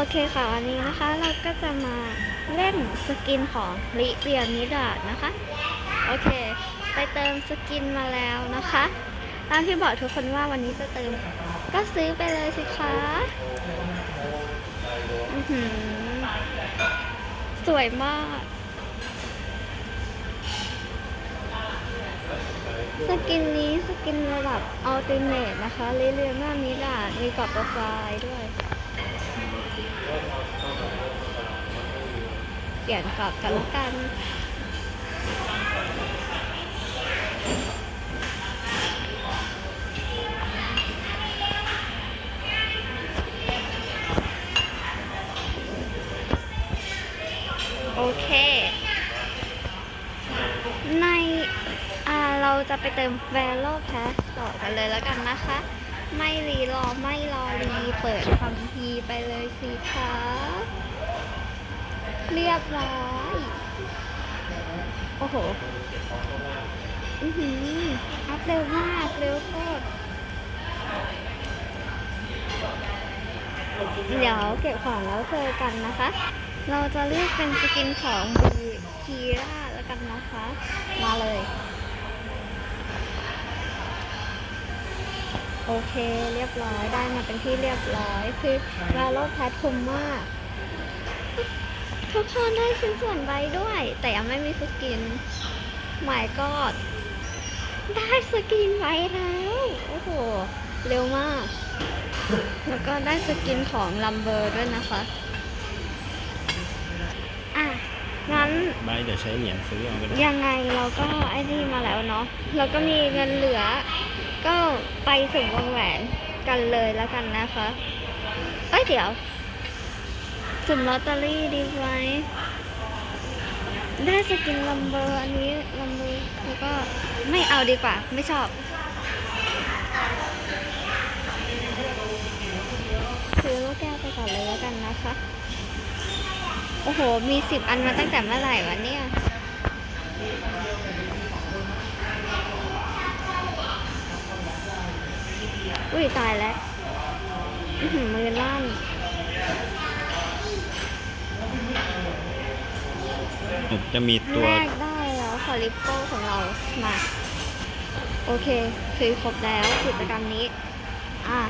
โอเคค่ะวันนี้นะคะเราก็จะมาเล่นสกินของลิเรียนิดาดนะคะ โอเค ไปเติมสกินมาแล้วนะคะตามที่บอกทุกคนว่าวันนี้จะเติม ก็ซื้อไปเลยสิคะอือหือสวยมาก สกินนี้สกินระดับอัลติเมทนะคะลิเลียนานิดาดมีกรอบโปรไฟล์ด้วย ปลี่ยนกรอบกันแล้วกัน โอเค ในอ่าเราจะไปเติม v a l o Pass ต่อกันเลยแล้วกันนะคะ ไม่รีรอ ไม่รอรี เปิดคำพีไปเลยสิคะ เรียบร้อย โอ้โห อือหืออัพเร็วมากเร็วโคตรเดี๋ยวเก็บของแล้วเจอกันนะคะ เราจะเลือกเป็นสกินของบีคีร่าแล้วกันนะคะ มาเลย โอเคเรียบร้อยได้มาเป็นที่เรียบร้อย คือลาโลแพทคุมมาก ทุกคนได้ชิ้นส่วนใบด้วย แต่ยังไม่มีสกินหมายก็ได้สกินไว้แล้ว โอ้โห เร็วมาก แล้วก็ได้สกินของลัมเบอร์ด้วยนะคะ อะ งั้นใบเดี๋ยวใช้เหรียญซื้อเอาก็ได้ยังไงเราก็ไอ้นี่มาแล้วเนาะเราก็มีเงินเหลือ ก็ไปสุ่มวงแหวนกันเลยแล้วกันนะคะ เอ้ยเดี๋ยว สุ่มลอตเตอรี่ดีไหมได้สกินลัมเบอร์อันนี้ลัมเบอร์แล้วก็ไม่เอาดีกว่า ไม่ชอบซื้อลูกแก้วไปก่อนเลยแล้วกันนะคะ โอ้โห มีสิบอันมาตั้งแต่เมื่อไหร่วะเนี่ยอุ้ยตายแล้วมือลั่น จะมีตัว แรกได้แล้วคอลิปโป้ของเรามา โอเค คือครบแล้วกิจกรรมนี้ อะ